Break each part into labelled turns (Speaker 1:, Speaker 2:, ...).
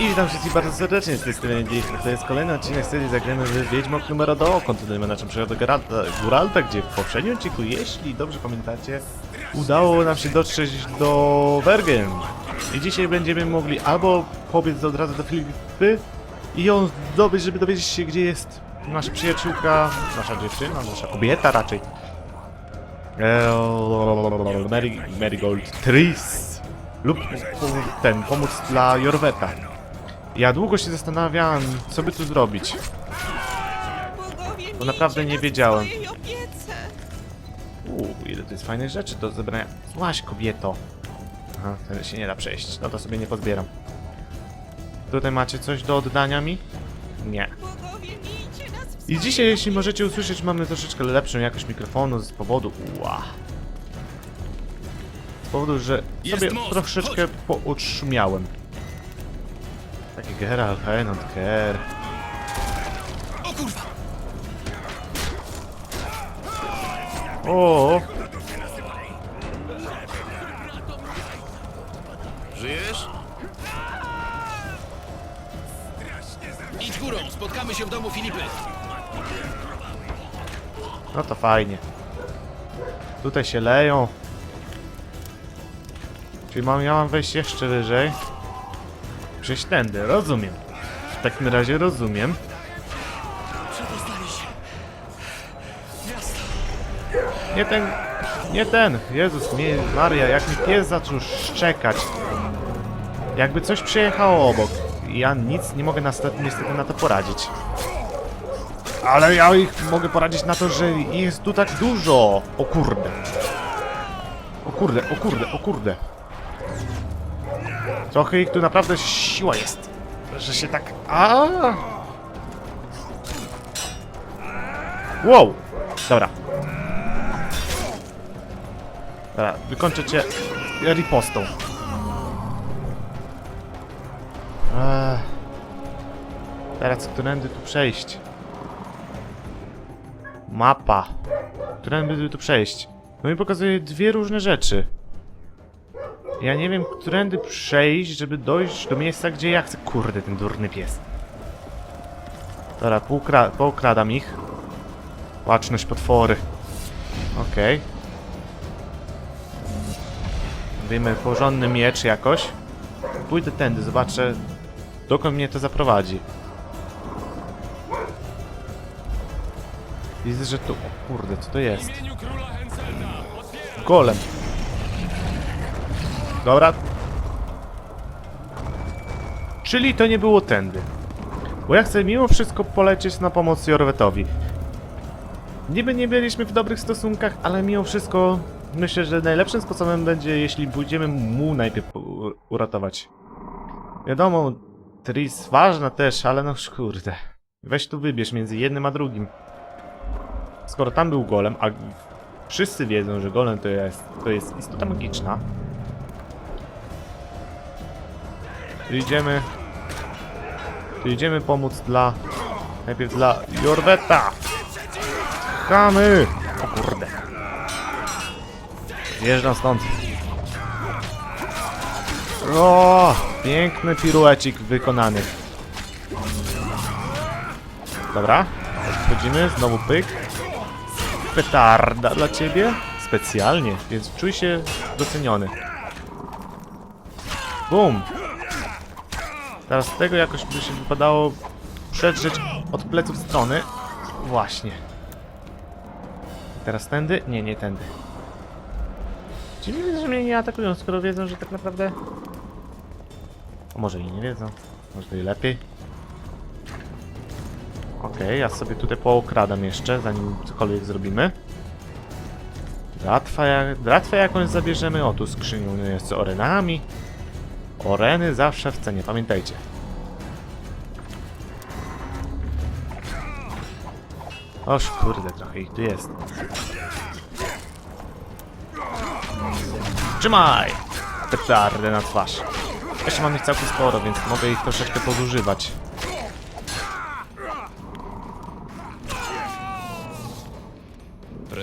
Speaker 1: I witam wszystkich bardzo serdecznie z tej strony Dick. To jest kolejny odcinek serii Zagramy w Wiedźmok numer do. Kontynuujemy naszą przygodę Guralta, gdzie w poprzednim odcinku, jeśli dobrze pamiętacie, udało nam się dotrzeć do Bergen. I dzisiaj będziemy mogli albo pobiec od razu do Filipy i ją zdobyć, żeby dowiedzieć się, gdzie jest nasza przyjaciółka, nasza dziewczyna, nasza kobieta raczej. Eee, Mary, Marigold Tris lub ten, pomóc dla Jorweta. Ja długo się zastanawiałem, co by tu zrobić. Bo naprawdę nie wiedziałem. Uuu, ile to jest fajnych rzeczy do zebrania. Złaś, kobieto. Aha, ten się nie da przejść. No to sobie nie pozbieram. Tutaj macie coś do oddania mi? Nie. I dzisiaj, jeśli możecie usłyszeć, mamy troszeczkę lepszą jakość mikrofonu z powodu... Ła. Z powodu, że sobie troszeczkę poutrzymiałem. Taki Geralt, Henot, Ger.
Speaker 2: O kurwa!
Speaker 1: O,
Speaker 2: Żyjesz? Idź górą, spotkamy się w domu Filipy.
Speaker 1: no to fajnie. Tutaj się leją. Czyli mam, ja mam wejść jeszcze wyżej. Przejść tędy, rozumiem. W takim razie rozumiem.
Speaker 2: Się.
Speaker 1: Nie ten, nie ten. Jezus mnie, Maria, jak mi pies zaczął szczekać. Jakby coś przejechało obok. Ja nic nie mogę niestety, niestety na to poradzić. Ale ja ich mogę poradzić na to, że jest tu tak dużo. O kurde. O kurde, o kurde, o kurde. Trochę ich tu naprawdę siła jest. Że się tak... A! Wow! Dobra, Dobra, wykończę cię ripostą. Eee. Teraz którędy tu przejść? Mapa. Którędy tu przejść? No mi pokazuje dwie różne rzeczy. Ja nie wiem, którędy przejść, żeby dojść do miejsca, gdzie ja chcę. Kurde, ten durny pies. Dobra, półkra- poukradam ich. Łaczność potwory. Okej. Wiemy, porządny miecz jakoś. Pójdę tędy, zobaczę dokąd mnie to zaprowadzi. Widzę, że tu... O kurde, co to jest? Golem. Dobra. Czyli to nie było tędy. Bo ja chcę mimo wszystko polecieć na pomoc Jorwetowi. Niby nie byliśmy w dobrych stosunkach, ale mimo wszystko myślę, że najlepszym sposobem będzie, jeśli pójdziemy mu najpierw uratować. Wiadomo, Tris ważna też, ale no kurde. Weź tu wybierz między jednym a drugim. Skoro tam był golem, a wszyscy wiedzą, że golem to jest, to jest istota magiczna. Idziemy... To idziemy pomóc dla... Najpierw dla Jorweta! Chamy! O kurde. Zjeżdżam stąd. O, piękny piruecik wykonany. Dobra, wchodzimy, znowu pyk. Petarda dla ciebie? Specjalnie, więc czuj się doceniony. Bum! Teraz tego jakoś by się wypadało przedrzeć od pleców strony. Właśnie. Teraz tędy? Nie, nie tędy. Dziwne, że mnie nie atakują, skoro wiedzą, że tak naprawdę... A może i nie wiedzą. Może i lepiej. Okej, ja sobie tutaj pookradam jeszcze, zanim cokolwiek zrobimy. Dratwa, jak... Dratwę jakąś zabierzemy. O, tu skrzynią jest z orenami. Oreny zawsze w cenie, pamiętajcie. Oż kurde, trochę ich tu jest. Trzymaj! Petardę na twarz. Jeszcze mam ich całkiem sporo, więc mogę ich troszeczkę podużywać.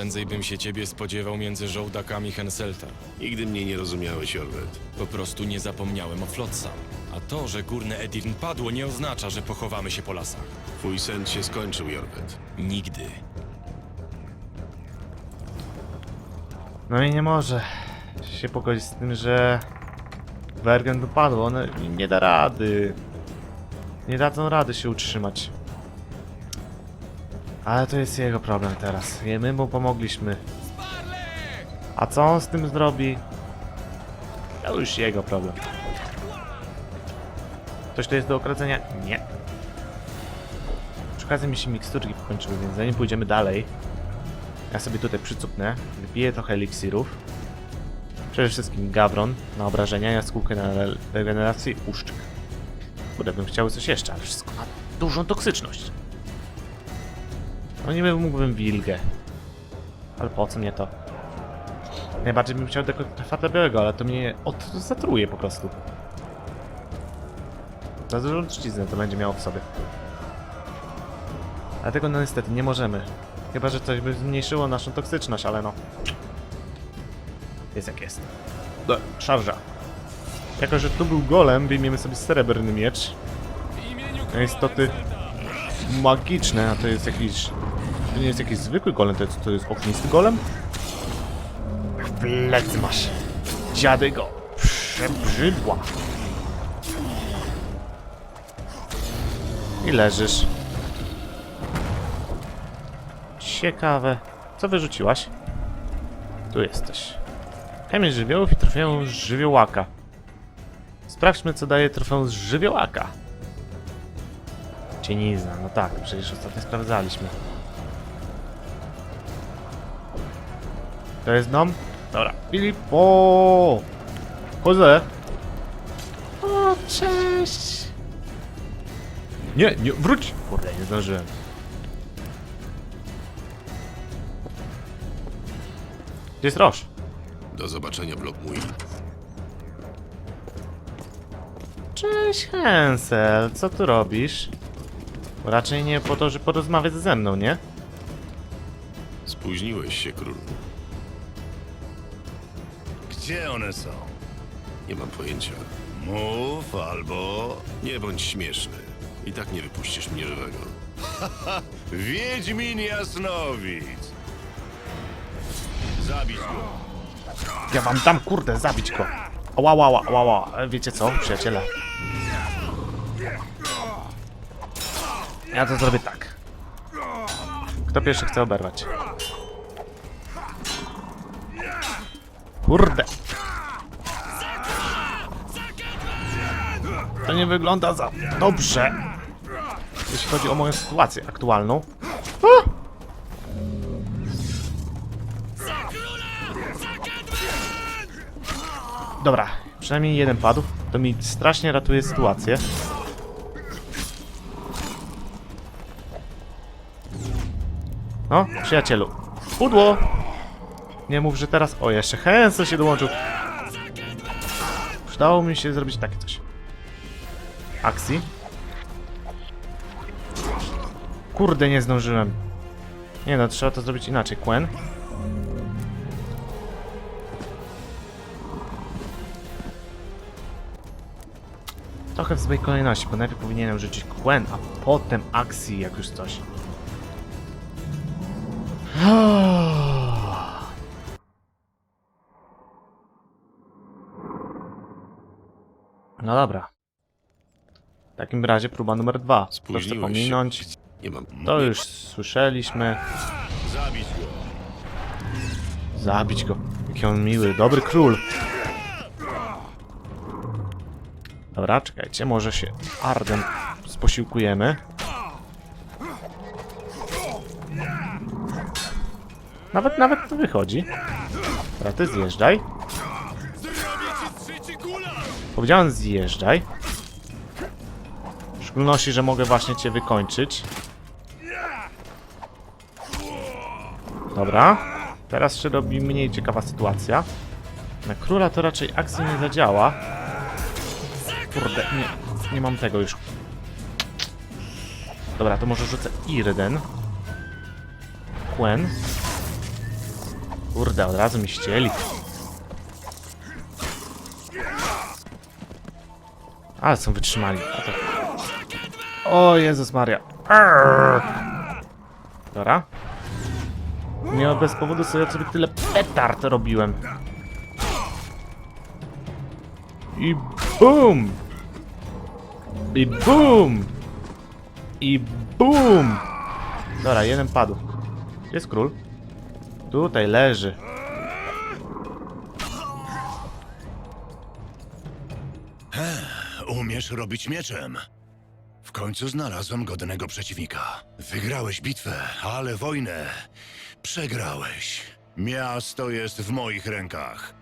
Speaker 3: Prędzej bym się ciebie spodziewał między żołdakami Henselta.
Speaker 4: Nigdy mnie nie rozumiałeś, Orwet.
Speaker 3: Po prostu nie zapomniałem o Flotsam. A to, że górne Edirn padło, nie oznacza, że pochowamy się po lasach.
Speaker 2: Twój sen się skończył, Jorwet.
Speaker 3: Nigdy.
Speaker 1: No i nie może się pogodzić z tym, że Wergen upadło. One nie da rady. Nie dadzą rady się utrzymać. Ale to jest jego problem teraz. My mu pomogliśmy. A co on z tym zrobi? To już jego problem. Coś to jest do okradzenia? Nie. Przy okazji mi się miksturki pokończyły, więc zanim pójdziemy dalej, ja sobie tutaj przycupnę, wypiję trochę eliksirów. Przede wszystkim gawron na obrażenia, jaskółkę na re- regenerację i puszczyk. Kurde, bym chciał coś jeszcze, ale wszystko ma dużą toksyczność. No niby mógłbym wilgę. Ale po co mnie to? Najbardziej bym chciał tego trwata białego, ale to mnie od zatruje po prostu. Za dużą truciznę to będzie miało w sobie. Dlatego no niestety nie możemy. Chyba, że coś by zmniejszyło naszą toksyczność, ale no. Jest jak jest. Do, szarża. Jako, że tu był golem, wyjmiemy sobie srebrny miecz. No istoty magiczne, a to jest jakiś... To nie jest jakiś zwykły golem, to jest, to jest ognisty golem? W plecy masz. Dziady go przebrzydła. I leżysz. Ciekawe. Co wyrzuciłaś? Tu jesteś. Kamień żywiołów i trofeum z żywiołaka. Sprawdźmy, co daje trofeum z żywiołaka. Cienizna, no tak, przecież ostatnio sprawdzaliśmy. To jest dom? Dobra. Filipo! Chodzę. O, cześć! Nie, nie, wróć! Kurde, nie zdążyłem. Gdzie jest Roż?
Speaker 2: Do zobaczenia w Lokmui.
Speaker 1: Cześć Hansel, co tu robisz? Bo Raczej nie po to, żeby porozmawiać ze mną, nie?
Speaker 2: Spóźniłeś się, król.
Speaker 4: Gdzie one są?
Speaker 2: Nie mam pojęcia.
Speaker 4: Mów albo...
Speaker 2: Nie bądź śmieszny. I tak nie wypuścisz mnie żywego.
Speaker 4: Wiedźmin Jasnowic! Zabić go!
Speaker 1: Ja wam dam, kurde, zabić go. Ała, ała, ała, ała. E, Wiecie co, przyjaciele? Ja to zrobię tak. Kto pierwszy chce oberwać? Kurde. To nie wygląda za dobrze. Jeśli chodzi o moją sytuację aktualną. Dobra, przynajmniej jeden padł. To mi strasznie ratuje sytuację. No, przyjacielu. Pudło! Nie mów, że teraz... O, jeszcze Hansel się dołączył. Przydało mi się zrobić takie coś. Akcji. Kurde, nie zdążyłem. Nie no, trzeba to zrobić inaczej. Quen. Trochę w złej kolejności, bo najpierw powinienem rzucić Quen, a potem akcji, jak już coś. No dobra. W takim razie próba numer dwa. Proszę
Speaker 2: Spóźniłeś
Speaker 1: pominąć.
Speaker 2: Nie mam...
Speaker 1: To już słyszeliśmy.
Speaker 4: Zabić go!
Speaker 1: Zabić go. Jaki on miły, dobry król. Dobra, czekajcie, może się Arden sposiłkujemy. Nawet, nawet to wychodzi. Dobra, ty zjeżdżaj. Powiedziałem zjeżdżaj. W szczególności, że mogę właśnie cię wykończyć. Dobra. Teraz się robi mniej ciekawa sytuacja. Na króla to raczej akcja nie zadziała. Kurde, nie, nie mam tego już. Dobra, to może rzucę Irden. Quen. Kurde, od razu mi ścieli. Ale są wytrzymali. O Jezus Maria. Arr. Dobra. Nie bez powodu sobie, sobie tyle petard robiłem. I BUM! I BUM! I BUM! Dobra, jeden padł. Jest król? Tutaj leży.
Speaker 4: Umiesz robić mieczem. W końcu znalazłem godnego przeciwnika. Wygrałeś bitwę, ale wojnę przegrałeś. Miasto jest w moich rękach.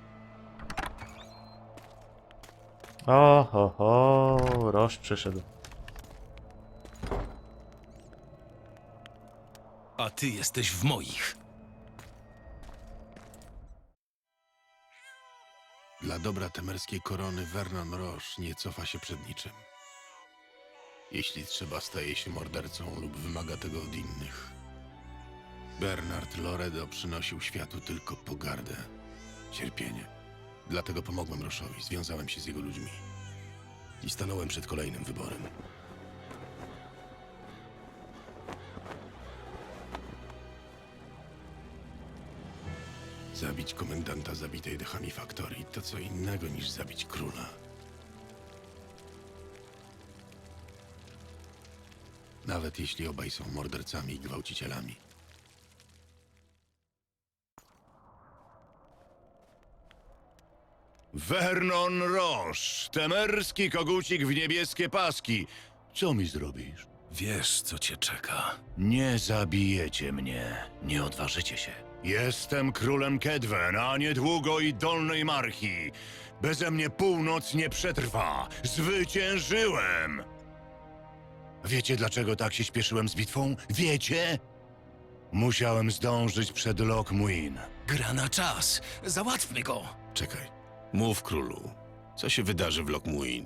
Speaker 1: O, ho, ho, Roż przyszedł.
Speaker 2: A ty jesteś w moich.
Speaker 5: Dobra temerskiej korony Vernon Roche nie cofa się przed niczym. Jeśli trzeba, staje się mordercą lub wymaga tego od innych. Bernard Loredo przynosił światu tylko pogardę, cierpienie. Dlatego pomogłem Roszowi, związałem się z jego ludźmi i stanąłem przed kolejnym wyborem. Zabić komendanta zabitej dechami faktorii to co innego niż zabić króla. Nawet jeśli obaj są mordercami i gwałcicielami.
Speaker 4: Vernon Roche, temerski kogucik w niebieskie paski. Co mi zrobisz?
Speaker 2: Wiesz, co cię czeka.
Speaker 4: Nie zabijecie mnie, nie odważycie się. Jestem królem Kedwen, a niedługo i Dolnej Marchi. Beze mnie północ nie przetrwa. Zwyciężyłem! Wiecie, dlaczego tak się śpieszyłem z bitwą? Wiecie? Musiałem zdążyć przed Lockmuin.
Speaker 2: Gra na czas. Załatwmy go.
Speaker 5: Czekaj. Mów królu. Co się wydarzy w Lokmuin?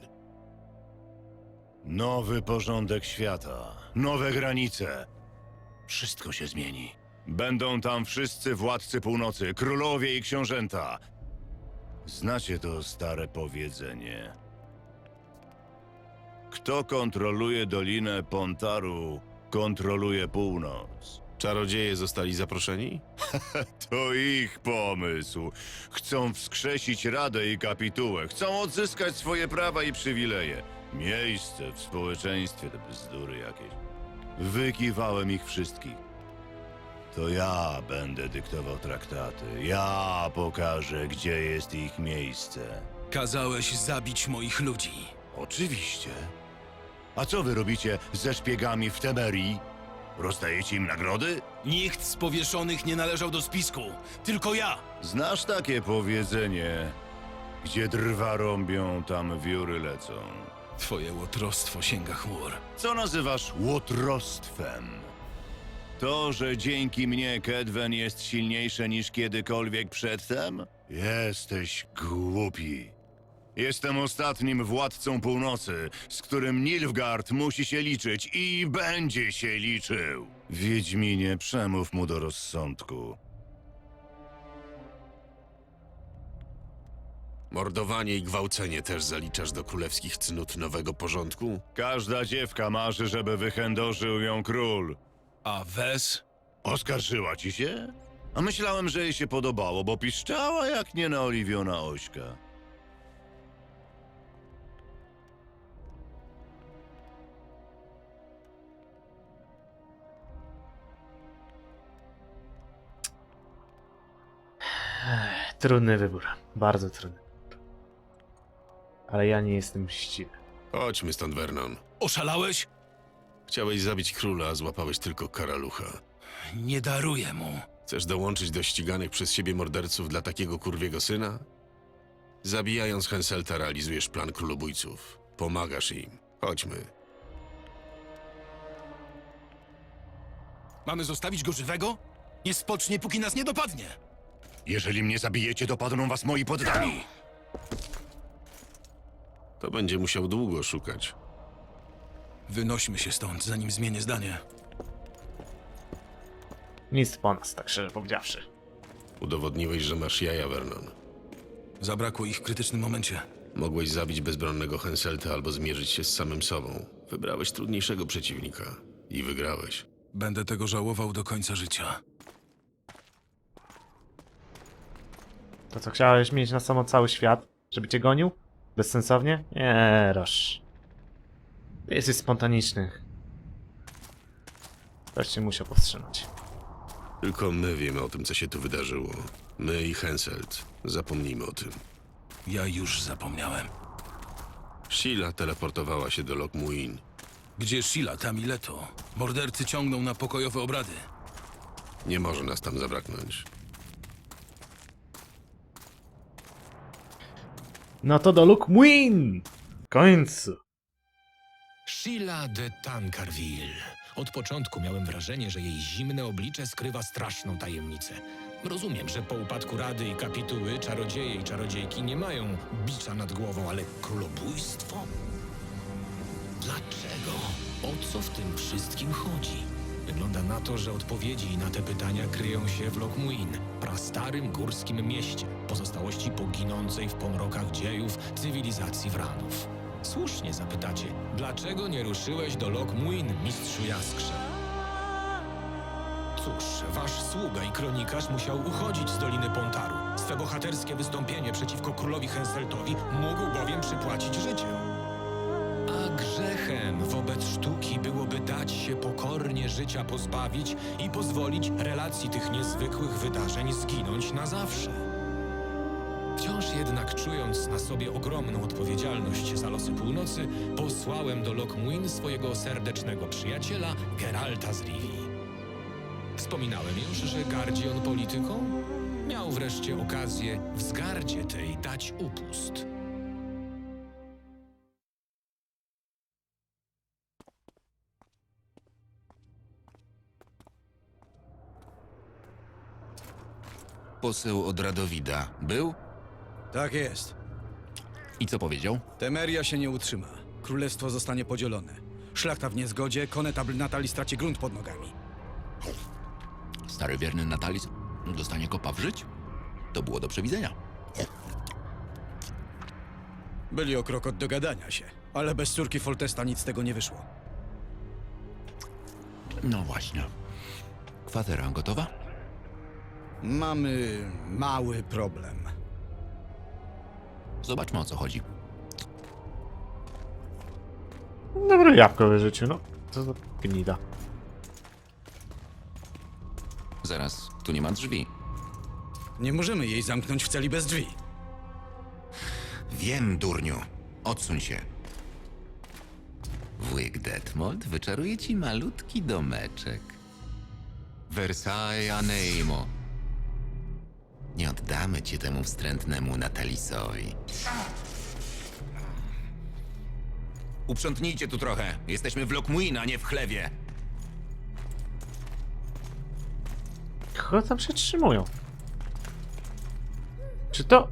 Speaker 4: Nowy porządek świata, nowe granice. Wszystko się zmieni. Będą tam wszyscy władcy północy, królowie i książęta. Znacie to stare powiedzenie. Kto kontroluje Dolinę Pontaru, kontroluje północ.
Speaker 5: Czarodzieje zostali zaproszeni?
Speaker 4: To ich pomysł. Chcą wskrzesić Radę i Kapitułę. Chcą odzyskać swoje prawa i przywileje. Miejsce w społeczeństwie, te bzdury jakieś. Wykiwałem ich wszystkich. To ja będę dyktował traktaty. Ja pokażę, gdzie jest ich miejsce.
Speaker 2: Kazałeś zabić moich ludzi.
Speaker 4: Oczywiście. A co wy robicie ze szpiegami w Temerii? Rozdajecie im nagrody?
Speaker 2: Nikt z powieszonych nie należał do spisku. Tylko ja.
Speaker 4: Znasz takie powiedzenie, gdzie drwa rąbią, tam wióry lecą.
Speaker 2: Twoje łotrostwo sięga chmur.
Speaker 4: Co nazywasz łotrostwem? To, że dzięki mnie Kedwen jest silniejsze niż kiedykolwiek przedtem? Jesteś głupi. Jestem ostatnim władcą północy, z którym Nilfgaard musi się liczyć i będzie się liczył. Wiedźminie, przemów mu do rozsądku.
Speaker 5: Mordowanie i gwałcenie też zaliczasz do królewskich cnót nowego porządku?
Speaker 4: Każda dziewka marzy, żeby wychędożył ją król.
Speaker 2: A Wes?
Speaker 4: Oskarżyła ci się? A myślałem, że jej się podobało, bo piszczała jak nienaoliwiona ośka.
Speaker 1: Trudny wybór. Bardzo trudny. Ale ja nie jestem mściwy.
Speaker 5: Chodźmy stąd, Vernon.
Speaker 2: Oszalałeś?
Speaker 5: Chciałeś zabić króla, a złapałeś tylko karalucha.
Speaker 2: Nie daruję mu.
Speaker 5: Chcesz dołączyć do ściganych przez siebie morderców dla takiego kurwiego syna? Zabijając Henselta realizujesz plan królobójców. Pomagasz im. Chodźmy.
Speaker 2: Mamy zostawić go żywego? Nie spocznie, póki nas nie dopadnie.
Speaker 4: Jeżeli mnie zabijecie, dopadną was moi poddani.
Speaker 5: To będzie musiał długo szukać.
Speaker 2: Wynośmy się stąd, zanim zmienię zdanie.
Speaker 1: Nic po nas, tak szczerze powiedziawszy.
Speaker 5: Udowodniłeś, że masz jaja, Vernon.
Speaker 2: Zabrakło ich w krytycznym momencie.
Speaker 5: Mogłeś zabić bezbronnego Henselta albo zmierzyć się z samym sobą. Wybrałeś trudniejszego przeciwnika i wygrałeś.
Speaker 2: Będę tego żałował do końca życia.
Speaker 1: To co, chciałeś mieć na samo cały świat? Żeby cię gonił? Bezsensownie? Nie, Roż. Jesteś spontaniczny. Ktoś cię musiał powstrzymać.
Speaker 5: Tylko my wiemy o tym, co się tu wydarzyło. My i Henselt. Zapomnijmy o tym.
Speaker 2: Ja już zapomniałem.
Speaker 5: Sheila teleportowała się do Lokmuin.
Speaker 2: Gdzie Sheila, tam i Leto? Mordercy ciągną na pokojowe obrady.
Speaker 5: Nie może nas tam zabraknąć.
Speaker 1: No to do Luke Win! W końcu.
Speaker 6: Sheila de Tancarville. Od początku miałem wrażenie, że jej zimne oblicze skrywa straszną tajemnicę. Rozumiem, że po upadku Rady i kapituły czarodzieje i czarodziejki nie mają bicza nad głową, ale królobójstwo? Dlaczego? O co w tym wszystkim chodzi? Wygląda na to, że odpowiedzi na te pytania kryją się w Lokmuin, prastarym górskim mieście, pozostałości poginącej w pomrokach dziejów cywilizacji Wranów. Słusznie zapytacie, dlaczego nie ruszyłeś do Lokmuin, mistrzu Jaskrze? Cóż, wasz sługa i kronikarz musiał uchodzić z Doliny Pontaru. Swe bohaterskie wystąpienie przeciwko królowi Henseltowi mógł bowiem przypłacić życiem. A grzechem wobec sztuki byłoby dać się pokornie życia pozbawić i pozwolić relacji tych niezwykłych wydarzeń zginąć na zawsze. Jednak czując na sobie ogromną odpowiedzialność za losy północy, posłałem do Lokmuin swojego serdecznego przyjaciela Geralta z Rivii. Wspominałem już, że gardzi on polityką? Miał wreszcie okazję wzgardzie tej dać upust.
Speaker 7: Poseł od Radowida był?
Speaker 8: Tak jest.
Speaker 7: I co powiedział?
Speaker 8: Temeria się nie utrzyma. Królestwo zostanie podzielone. Szlachta w niezgodzie, konetabl Natali straci grunt pod nogami.
Speaker 7: Stary wierny Natalis dostanie kopa w żyć? To było do przewidzenia.
Speaker 8: Byli o krok od dogadania się, ale bez córki Foltesta nic z tego nie wyszło.
Speaker 7: No właśnie. Kwatera gotowa?
Speaker 8: Mamy mały problem.
Speaker 7: Zobaczmy o co chodzi.
Speaker 1: Dobre jabłko wyrzucił, no. Co za gnida.
Speaker 7: Zaraz, tu nie ma drzwi.
Speaker 8: Nie możemy jej zamknąć w celi bez drzwi.
Speaker 7: Wiem, durniu. Odsuń się. Wujek Detmold wyczaruje ci malutki domeczek. Versailles Aneimo. Nie oddamy cię temu wstrętnemu Natalisowi. Uprzątnijcie tu trochę. Jesteśmy w Lokmuin, a nie w chlewie.
Speaker 1: Kogo tam przetrzymują? Czy to...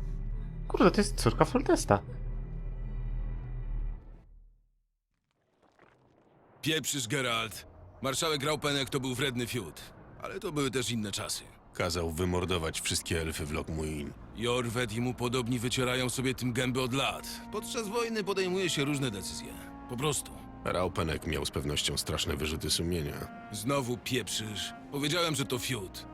Speaker 1: Kurde, to jest córka Foltesta.
Speaker 2: Pieprzysz, Geralt. Marszałek Raupenek to był wredny fiut. Ale to były też inne czasy.
Speaker 5: Kazał wymordować wszystkie elfy w Lokmuin.
Speaker 2: Jorwet i mu podobni wycierają sobie tym gęby od lat. Podczas wojny podejmuje się różne decyzje. Po prostu.
Speaker 5: Raupenek miał z pewnością straszne wyrzuty sumienia.
Speaker 2: Znowu pieprzysz. Powiedziałem, że to fiut.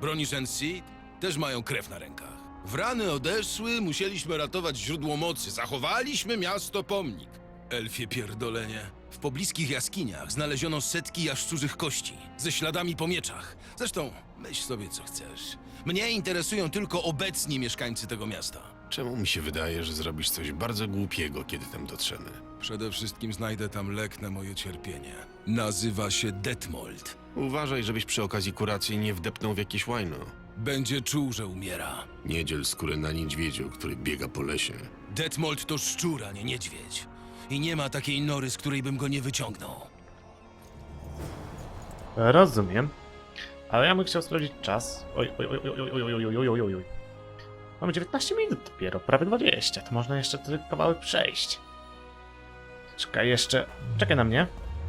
Speaker 2: Bronisz Seed też mają krew na rękach. Wrany odeszły, musieliśmy ratować źródło mocy. Zachowaliśmy miasto pomnik. Elfie pierdolenie. W pobliskich jaskiniach znaleziono setki jaszczurzych kości ze śladami po mieczach. Zresztą, myśl sobie co chcesz. Mnie interesują tylko obecni mieszkańcy tego miasta.
Speaker 5: Czemu mi się wydaje, że zrobisz coś bardzo głupiego, kiedy tam dotrzemy?
Speaker 2: Przede wszystkim znajdę tam lek na moje cierpienie. Nazywa się Detmold.
Speaker 5: Uważaj, żebyś przy okazji kuracji nie wdepnął w jakieś łajno.
Speaker 2: Będzie czuł, że umiera.
Speaker 5: Nie dziel skóry na niedźwiedziu, który biega po lesie.
Speaker 2: Detmold to szczur, a nie niedźwiedź. I nie ma takiej nory, z której bym go nie wyciągnął.
Speaker 1: Rozumiem. Ale ja bym chciał sprawdzić czas. Oj, oj, oj, oj, oj, oj, oj, oj, oj, oj. Mamy 19 minut dopiero, prawie 20. To można jeszcze ten kawałek przejść. Czekaj jeszcze. Czekaj na mnie.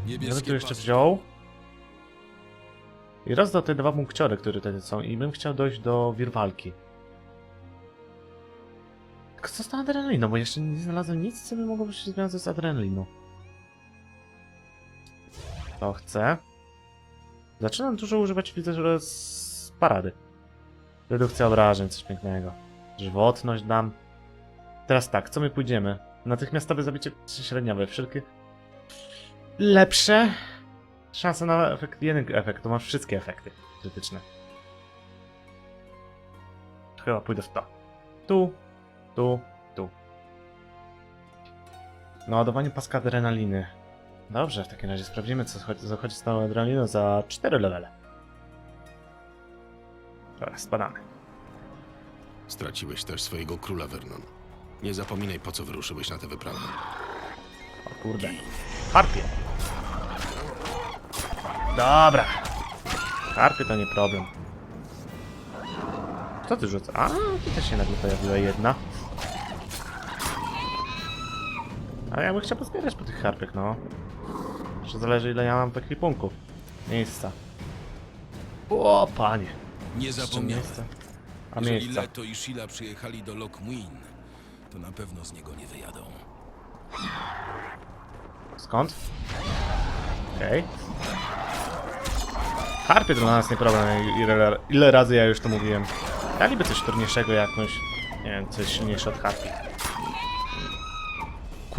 Speaker 1: Ja bym tu jeszcze wziął. I rozdał te dwa punkciory, które tutaj są. I bym chciał dojść do Wirwalki. Co z tą adrenaliną? Bo jeszcze nie znalazłem nic, co by mogło się związać z adrenaliną. To chcę. Zaczynam dużo używać, widzę, z parady. Redukcja obrażeń, coś pięknego. Żywotność dam. Teraz tak, co my pójdziemy? Natychmiastowe zabicie średniowe, wszelkie lepsze. Szansa na efekt, jeden efekt, to masz wszystkie efekty krytyczne. Chyba pójdę w to. Tu, tu, tu. Naładowanie paska adrenaliny. Dobrze, w takim razie sprawdzimy, co chodzi, co chodzi z tą adrenaliną za 4 levele. Dobra, spadamy.
Speaker 5: Straciłeś też swojego króla, Vernon. Nie zapominaj, po co wyruszyłeś na tę wyprawę.
Speaker 1: O kurde. Harpie. Dobra. Harpie to nie problem. Co ty rzuca? A, tu też się nagle pojawiła jedna. Ale ja bym chciał pozbierać po tych harpiach, no. Jeszcze zależy ile ja mam takich punktów. Miejsca. O, panie.
Speaker 2: Nie zapomniałem.
Speaker 1: miejsca. A
Speaker 2: Jeżeli
Speaker 1: miejsca.
Speaker 2: Leto i Sheila przyjechali do Lockmuin, to na pewno z niego nie wyjadą.
Speaker 1: Skąd? Okej. Harpie to dla nas nie problem. Ile, ile razy ja już to mówiłem. Daliby coś trudniejszego jakąś. Nie wiem, coś silniejsze od harpie.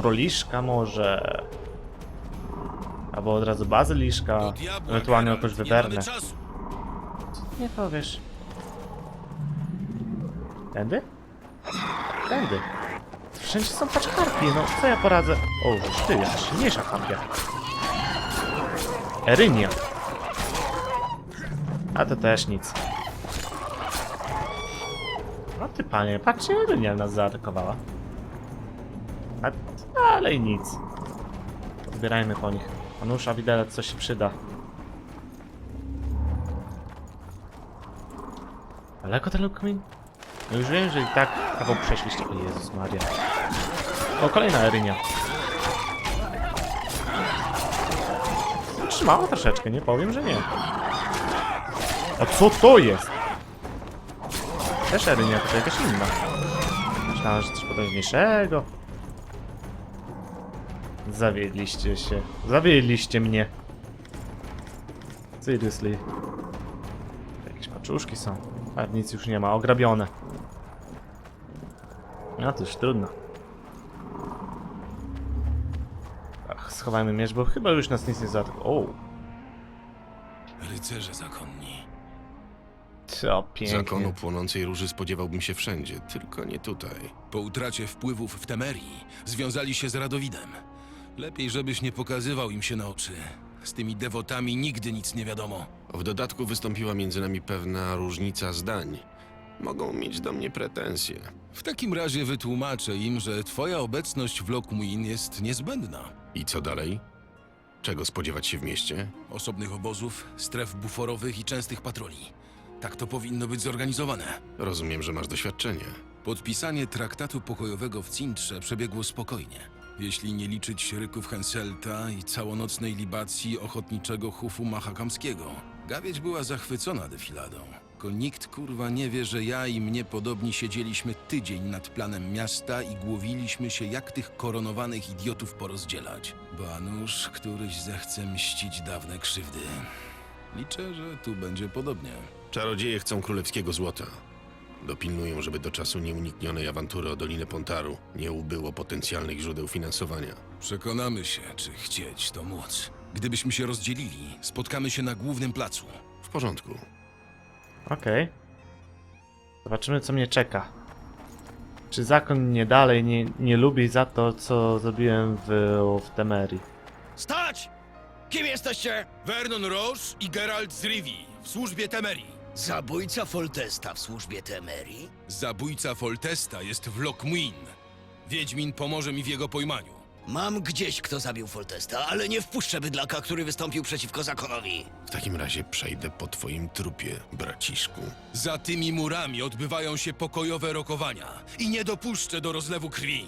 Speaker 1: Króliszka może. Albo od razu bazyliszka. Ewentualnie
Speaker 2: nie
Speaker 1: wywernę. Nie powiesz. Tędy? Tędy. Wszędzie są patrz harpie, no co ja poradzę? O, ty, jakaś silniejsza harpia. Erynia. A to też nic. No ty panie, patrzcie, Erynia nas zaatakowała. Dalej nic. Zbierajmy po nich. Anusza, widelec, coś się przyda. Daleko ten Lukmin? No już wiem, że i tak kawał przeszliście. O Jezus Maria. O, kolejna Erynia. Trzymała troszeczkę, nie powiem, że nie. A co to jest? Też Erynia, to jakaś inna. Myślałem, że coś potężniejszego. Zawiedliście się. Zawiedliście mnie. Seriously. Jakieś paczuszki są. A nic już nie ma, ograbione. No to już trudno. Ach, schowajmy miecz, bo chyba już nas nic nie zaatakuje. O,
Speaker 2: Rycerze zakonni.
Speaker 1: co pięknie.
Speaker 5: Zakonu płonącej róży spodziewałbym się wszędzie, tylko nie tutaj.
Speaker 2: Po utracie wpływów w Temerii związali się z Radowidem. Lepiej, żebyś nie pokazywał im się na oczy. Z tymi dewotami nigdy nic nie wiadomo.
Speaker 5: W dodatku wystąpiła między nami pewna różnica zdań. Mogą mieć do mnie pretensje.
Speaker 2: W takim razie wytłumaczę im, że twoja obecność w Lockmuin jest niezbędna.
Speaker 5: I co dalej? Czego spodziewać się w mieście?
Speaker 2: Osobnych obozów, stref buforowych i częstych patroli. Tak to powinno być zorganizowane.
Speaker 5: Rozumiem, że masz doświadczenie.
Speaker 2: Podpisanie traktatu pokojowego w Cintrze przebiegło spokojnie. Jeśli nie liczyć ryków Henselta i całonocnej libacji ochotniczego hufu mahakamskiego. Gawieć była zachwycona defiladą. Tylko nikt kurwa nie wie, że ja i mnie podobni siedzieliśmy tydzień nad planem miasta i głowiliśmy się, jak tych koronowanych idiotów porozdzielać. Bo nuż któryś zechce mścić dawne krzywdy. Liczę, że tu będzie podobnie.
Speaker 5: Czarodzieje chcą królewskiego złota. Dopilnują, żeby do czasu nieuniknionej awantury o Dolinę Pontaru nie ubyło potencjalnych źródeł finansowania.
Speaker 2: Przekonamy się, czy chcieć to móc. Gdybyśmy się rozdzielili, spotkamy się na głównym placu.
Speaker 5: W porządku.
Speaker 1: Okej. Zobaczymy, co mnie czeka. Czy zakon mnie dalej nie, nie lubi za to, co zrobiłem w, w Temerii?
Speaker 9: Stać! Kim jesteście?
Speaker 2: Vernon Roche i Geralt z Rivii w służbie Temerii.
Speaker 9: Zabójca Foltesta w służbie Temerii?
Speaker 2: Zabójca Foltesta jest w Lockmuin. Wiedźmin pomoże mi w jego pojmaniu.
Speaker 9: Mam gdzieś, kto zabił Foltesta, ale nie wpuszczę bydlaka, który wystąpił przeciwko zakonowi.
Speaker 5: W takim razie przejdę po twoim trupie, braciszku.
Speaker 2: Za tymi murami odbywają się pokojowe rokowania i nie dopuszczę do rozlewu krwi.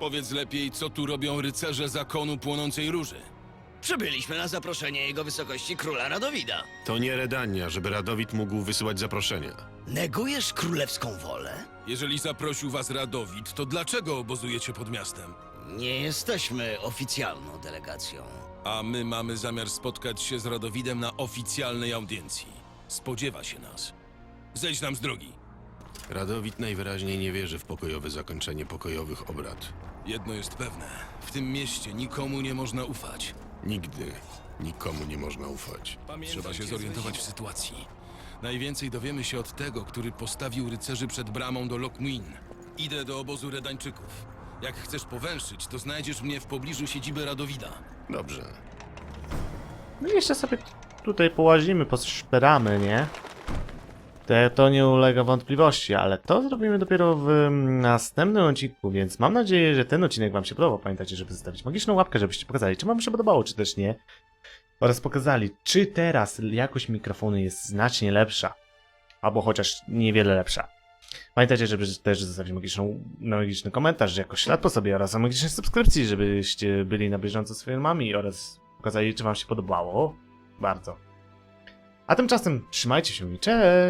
Speaker 2: Powiedz lepiej, co tu robią rycerze zakonu płonącej róży.
Speaker 9: Przybyliśmy na zaproszenie jego wysokości króla Radowida.
Speaker 5: To nie Redania, żeby Radowid mógł wysyłać zaproszenia.
Speaker 9: Negujesz królewską wolę?
Speaker 2: Jeżeli zaprosił was Radowid, to dlaczego obozujecie pod miastem?
Speaker 9: Nie jesteśmy oficjalną delegacją.
Speaker 2: A my mamy zamiar spotkać się z Radowidem na oficjalnej audiencji. Spodziewa się nas. Zejdź nam z drogi.
Speaker 5: Radowit najwyraźniej nie wierzy w pokojowe zakończenie pokojowych obrad.
Speaker 2: Jedno jest pewne. W tym mieście nikomu nie można ufać.
Speaker 5: Nigdy nikomu nie można ufać.
Speaker 2: Trzeba się zorientować w sytuacji. Najwięcej dowiemy się od tego, który postawił rycerzy przed bramą do Lokmuin. Idę do obozu Redańczyków. Jak chcesz powęszyć, to znajdziesz mnie w pobliżu siedziby Radowida.
Speaker 5: Dobrze.
Speaker 1: No i jeszcze sobie tutaj połazimy, poszperamy, nie? To, nie ulega wątpliwości, ale to zrobimy dopiero w następnym odcinku, więc mam nadzieję, że ten odcinek wam się podobał. Pamiętajcie, żeby zostawić magiczną łapkę, żebyście pokazali, czy wam się podobało, czy też nie. Oraz pokazali, czy teraz jakość mikrofonu jest znacznie lepsza. Albo chociaż niewiele lepsza. Pamiętajcie, żeby też zostawić magiczną, magiczny komentarz jako ślad po sobie oraz o magicznej subskrypcji, żebyście byli na bieżąco z filmami oraz pokazali, czy wam się podobało. Bardzo. A tymczasem trzymajcie się i cześć!